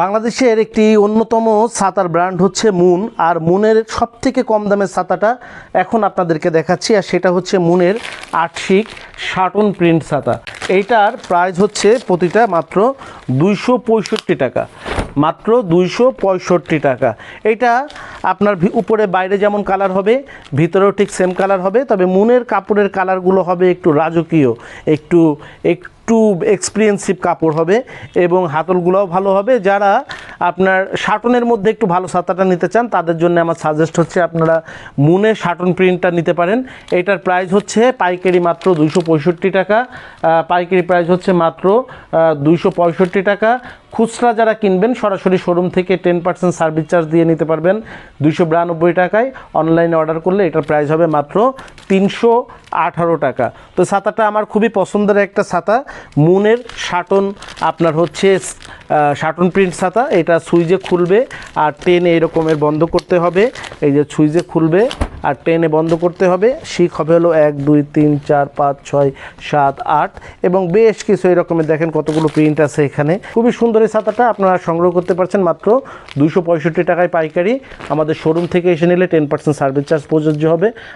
বাংলাদেশের একটি অন্যতম ছাতার ব্র্যান্ড হচ্ছে মুন, আর মুনের সব থেকে কম দামের ছাতাটা এখন আপনাদেরকে দেখাচ্ছি, আর সেটা হচ্ছে মুনের আটশিক শাটন প্রিন্ট ছাতা এইটার প্রাইস হচ্ছে প্রতিটা মাত্র দুইশো পঁয়ষট্টি টাকা। মাত্র দুইশো পঁয়ষট্টি টাকা। এটা আপনার উপরে বাইরে যেমন কালার হবে, ভিতরেও ঠিক সেম কালার হবে, তবে মুনের কাপড়ের কালারগুলো হবে একটু রাজকীয়, একটু একটু এক্সপিরিয়েন্সিভ কাপড় হবে এবং হাতলগুলোও ভালো হবে। যারা আপনার শাটনের মধ্যে একটু ভালো ছাতাটা নিতে চান, তাদের জন্য আমার সাজেস্ট হচ্ছে আপনারা মুনে শাটন প্রিন্টটা নিতে পারেন। এটার প্রাইস হচ্ছে পাইকারি মাত্র দুইশো পঁয়ষট্টি টাকা। পাইকারি প্রাইস হচ্ছে মাত্র দুইশো পঁয়ষট্টি টাকা। খুচরা যারা কিনবেন, সরাসরি শোরুম থেকে টেন পার্সেন্ট সার্ভিস চার্জ দিয়ে নিতে পারবেন দুইশো বিরানব্বই টাকায়। অনলাইনে অর্ডার করলে এটার প্রাইস হবে মাত্র তিনশো আঠারো টাকা। তো ছাতাটা আমার খুবই পছন্দের একটা ছাতা। মুনের শাটন আপনার হচ্ছে শাটন প্রিন্ট ছাতা। এটা সুইচে খুলবে আর টেনে এরকমের বন্ধ করতে হবে। এই যে সুইচে খুলবে আর টেনে বন্ধ করতে হবে। শিখ হবে হলো এক, দুই, তিন, চার, পাঁচ, ছয়, সাত, আট এবং বেশ কিছু এরকমের দেখেন কতগুলো প্রিন্ট আছে এখানে। খুবই সুন্দর এই ছাতাটা, আপনারা সংগ্রহ করতে পারছেন মাত্র দুশো টাকায় পাইকারি। আমাদের শোরুম থেকে এসে নিলে টেন পার্সেন্ট সার্ভিস চার্জ প্রযোজ্য হবে।